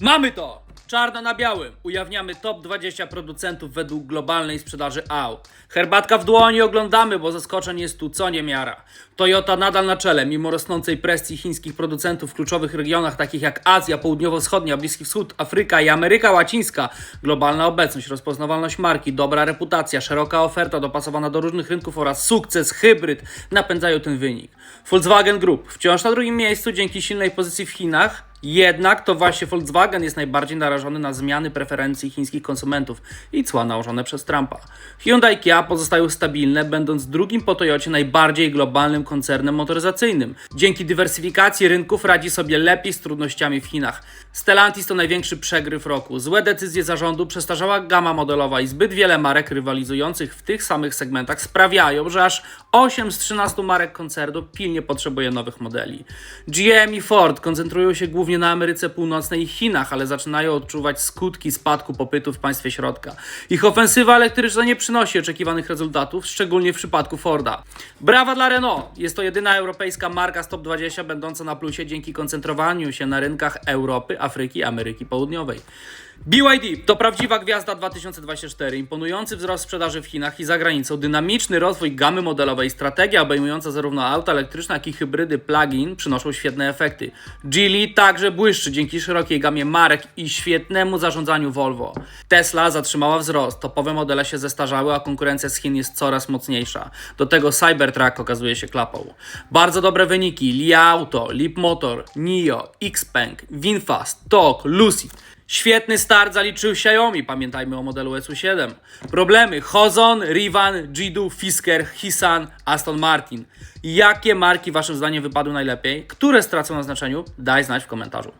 Mamy to! Czarno na białym. Ujawniamy top 20 producentów według globalnej sprzedaży aut. Herbatka w dłoni oglądamy, bo zaskoczeń jest tu co niemiara. Toyota nadal na czele, mimo rosnącej presji chińskich producentów w kluczowych regionach takich jak Azja Południowo-Wschodnia, Bliski Wschód, Afryka i Ameryka Łacińska. Globalna obecność, rozpoznawalność marki, dobra reputacja, szeroka oferta dopasowana do różnych rynków oraz sukces, hybryd napędzają ten wynik. Volkswagen Group wciąż na drugim miejscu dzięki silnej pozycji w Chinach, jednak to właśnie Volkswagen jest najbardziej narażony na zmiany preferencji chińskich konsumentów i cła nałożone przez Trumpa. Hyundai Kia pozostają stabilne, będąc drugim po Toyocie najbardziej globalnym koncernem motoryzacyjnym. Dzięki dywersyfikacji rynków radzi sobie lepiej z trudnościami w Chinach. Stellantis to największy przegryw roku. Złe decyzje zarządu, przestarzała gama modelowa i zbyt wiele marek rywalizujących w tych samych segmentach sprawiają, że aż 8 z 13 marek koncernu pilnie potrzebuje nowych modeli. GM i Ford koncentrują się głównie na Ameryce Północnej i Chinach, ale zaczynają odczuwać skutki spadku popytu w państwie środka. Ich ofensywa elektryczna nie przynosi oczekiwanych rezultatów, szczególnie w przypadku Forda. Brawa dla Renault! Jest to jedyna europejska marka z top 20 będąca na plusie dzięki koncentrowaniu się na rynkach Europy, Afryki, Ameryki Południowej. BYD to prawdziwa gwiazda 2024, imponujący wzrost sprzedaży w Chinach i za granicą, dynamiczny rozwój gamy modelowej strategia obejmująca zarówno auta elektryczne, jak i hybrydy plug-in przynoszą świetne efekty. Geely także błyszczy dzięki szerokiej gamie marek i świetnemu zarządzaniu Volvo. Tesla zatrzymała wzrost, topowe modele się zestarzały, a konkurencja z Chin jest coraz mocniejsza. Do tego Cybertruck okazuje się klapą. Bardzo dobre wyniki Li Auto, Leap Motor, NIO, Xpeng, Winfast, TOG, Lucid. Świetny start zaliczył Xiaomi, pamiętajmy o modelu SU7. Problemy Hozon, Rivan, Jidu, Fisker, Hisan, Aston Martin. Jakie marki waszym zdaniem wypadły najlepiej? Które stracą na znaczeniu? Daj znać w komentarzu.